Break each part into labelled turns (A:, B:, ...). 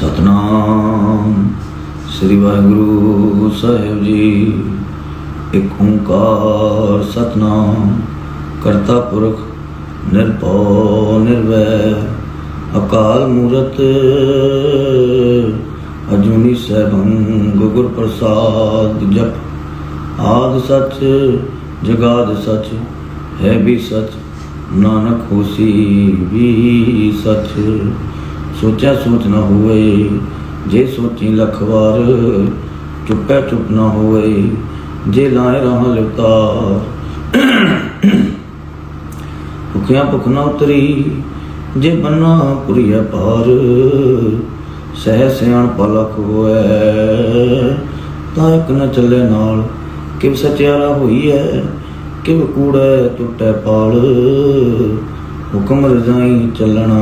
A: ਸਤਨਾਮ। ਸ੍ਰੀ ਵਾਹਿਗੁਰੂ ਸਾਹਿਬ ਜੀ, ਇੱਕ ਓੰਕਾਰ ਸਤਨਾਮ। ਕਰਤਾ ਪੁਰਖ, ਨਿਰਭਉ, ਨਿਰਵੈਰ, ਅਕਾਲ ਮੂਰਤ, ਅਜੂਨੀ ਸੈਭੰ ਗੁਰ ਪ੍ਰਸਾਦ, ਜਪ ਆਦ ਸੱਚ, ਜਗਾਦ ਸੱਚ, ਹੈ ਵੀ ਸੱਚ, ਨਾਨਕ ਹੋਸੀ ਵੀ ਸੱਚ। ਸੋਚਿਆ ਸੋਚ ਨਾ ਹੋਵੇ, ਜੇ ਸੋਚੀ ਲੱਖ ਵਾਰ ਚੁੱਪੈ ਚੁੱਪ ਨਾ ਹੋਵੇ, ਜੇ ਲਾਏ ਰਹਾ ਲਿਵਤਾ ਭੁਖਿਆ ਭੁਖ ਨਾ ਉਤਰੀ, ਜੇ ਬੰਨਾ ਪੁਰੀਆ ਪਾਰ ਸਹਿ ਸਿਆਣ ਪਲਕ ਹੋਏ ਤਾਂ ਇੱਕ ਨਾ ਚੱਲੇ ਨਾਲ, ਕਿਵ ਸਚਿਆਰਾ ਹੋਈ ਹੈ ਕਿਵ ਕੂੜਾ ਟੁੱਟੈ ਪਾਲ। ਹੁਕਮ ਰਜਾਈ ਚੱਲਣਾ।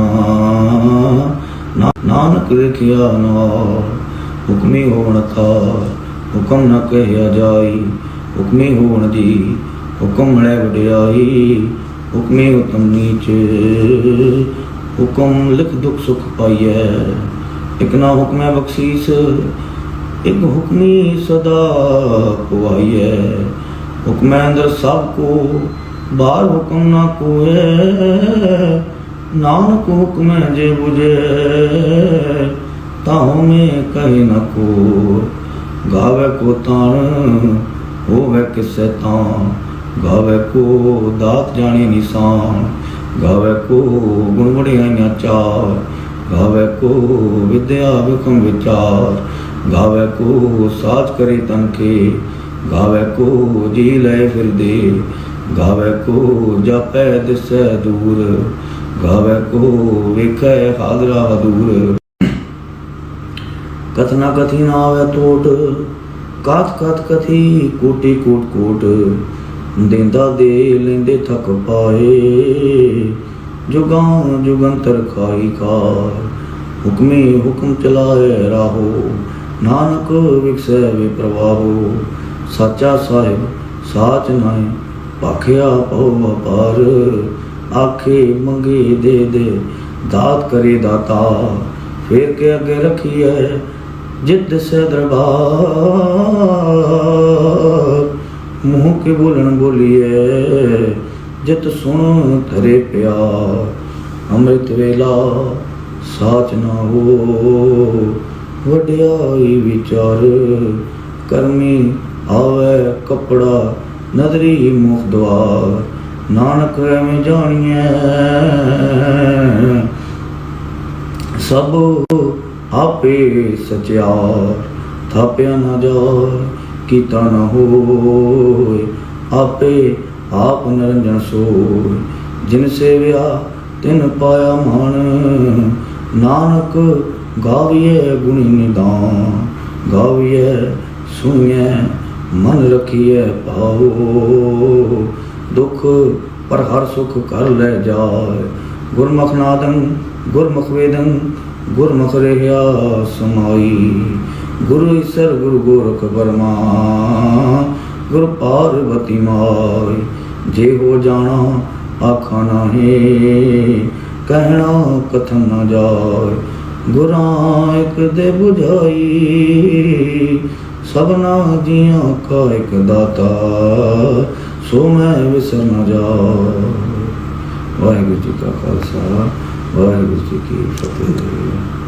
A: ਨਾਨਕ ਲਿਖਿਆ ਨਾਲ ਹੁਕਮੀ ਹੋਣ ਥਾ, ਹੁਕਮ ਨ ਕਹਿਆ ਜਾਈ। ਹੁਕਮੀ ਹੋਣ ਦੀ ਹੁਕਮ ਮਿਲੇ ਵਡਿਆਈ, ਹੁਕਮੀ ਉਤਮ ਨੀਚ। ਹੁਕਮ ਲਿਖ ਦੁਖ ਸੁਖ ਪਾਈਐ, ਇਕ ਨਾ ਹੁਕਮੈ ਬਖਸ਼ੀਸ, ਇਕ ਹੁਕਮੀ ਸਦਾ ਪੁਆਈਐ। ਹੁਕਮੈ ਅੰਦਰ ਸਭ ਕੋ ਬਾਹਰ ਹੁਕਮ ਨਾ ਕੋਏ, ਨਾਨਕ ਹੁਕਮੈ ਜੇ 부ਜੈ ਤਾਹੂ ਮੈਂ ਕਹੇ ਨ ਕੋ ਗਾਵੇ ਕੋ ਤਾਣ, ਹੋਵੇ ਕਿਸੈ ਤਾਂ ਗਾਵੇ ਕੋ ਦਾਤ ਜਾਣੇ ਨਿਸ਼ਾਨ। ਗਾਵੇ ਕੋ ਗੁਣ ਵਡਿਆਈਆਂ ਚਾਰ। ਗਾਵੇ ਕੋ ਵਿਦਿਆ ਵਿਕਮ ਵਿਚਾਰ। ਗਾਵੇ ਕੋ ਸਾਚ ਕਰੇ ਤਨ ਕੇ ਗਾਵੇ ਕੋ ਜੀ ਲੈ ਫਿਰਦੇ। ਗਾਵੇ ਕੋ ਜਾਪੈ ਦਿਸੈ ਦੂਰ, ਗਾਵੇ ਕੋ ਵੇਖੈ ਹਾਜ਼ਰਾ ਦੂਰ। ਕਥਨਾ ਕਥੀ ਨਾ ਆਵੇ ਟੋਟ ਕਾਤ ਕਾਤ ਕਥੀ ਕੋਟੀ ਕੋਟ ਕੋਟ। ਦਿੰਦਾ ਦੇ ਲੈਂਦੇ ਥਕ ਪਾਏ, ਜੁਗਾਂ ਜੁਗੰਤਰ ਖਾਈ ਕਾਰ ਹੁਕਮੇ ਹੁਕਮ ਚਲਾਏ ਰਾਹੋ, ਨਾਨਕ ਵਿਖਸੈ ਵੇ ਪ੍ਰਵਾਹੋ ਸਾਚਾ ਸਾਹਿਬ, ਸਾਚ ਨਾਏ ਭਖਿਆ ਪਉ ਵਪਾਰ ਆਖੇ ਮੰਗੇ ਦੇ ਦੇ, ਦਾਤ ਕਰੇ ਦਾਤਾ, ਫੇਰ ਕੇ ਅੱਗੇ ਰੱਖੀਐ ਜਿੱਦ ਸੇ ਦਰਬਾਰ। ਮੂੰਹ ਕੇ ਬੋਲਣ ਬੋਲੀਏ ਜਿਤ ਸੁਣ ਧਰੇ ਪਿਆਰ, ਅੰਮ੍ਰਿਤ ਵੇਲਾ ਸਾਚ ਨਾ ਹੋ। ਵਡਿਆਈ ਵਿਚਾਰ, ਕਰਮੀ ਆਵੇ ਕਪੜਾ ਨਦਰੀ ਮੁਖ ਦਵਾਰ, ਨਾਨਕ ਐਵੇਂ ਜਾਣੀਐ। ਸਭ ਆਪੇ ਸਚਿਆਰ, ਥਾਪਿਆ ਨਾ ਜਾਏ ਕੀਤਾ ਨਾ ਹੋਏ। ਆਪੇ ਆਪ ਨਿਰੰਜਨ ਸੋਏ। ਜਿਨ ਸੇਵਿਆ, ਤਿਨ ਪਾਇਆ ਮਾਨ ਨਾਨਕ ਗਾਵੀਏ ਗੁਣੀ ਨਿਦਾਨ ਗਾਵੀਏ ਸੁਣੀਏ ਮਨ ਰਖੀਏ ਭਾਉ, ਦੁਖ ਪਰ ਹਰ ਸੁਖ ਕਰ ਲੈ ਜਾਏ। ਗੁਰਮੁਖ ਨਾਦੰ, ਗੁਰਮੁਖ ਵੇਦੰ, ਗੁਰਮੁਖ ਰਹਿਆ ਸਮਾਈ। ਗੁਰੂ ਈਸਰ, ਗੁਰੂ ਗੋਰਖ ਬਰਮਾ ਗੁਰ ਪਾਰਵਤੀ ਮਾਈ। ਜੇ ਹੋ ਜਾਣਾ ਆਖਾ ਨਾਹੀ, ਕਹਿਣਾ ਕਥਨ ਨਾ ਜਾਏ। ਗੁਰਾਂ ਇੱਕ ਦੇ ਬੁਝਾਈ ਸਭਨਾ ਜੀਆਂ ਕਾ ਇੱਕ ਦਾਤਾ, ਸੋ ਮੈਂ ਵਿਸਰ ਨਾ ਜਾ। ਵਾਹਿਗੁਰੂ ਜੀ ਕਾ ਖਾਲਸਾ, ਵਾਹਿਗੁਰੂ ਜੀ ਕੀ ਫਤਿਹ।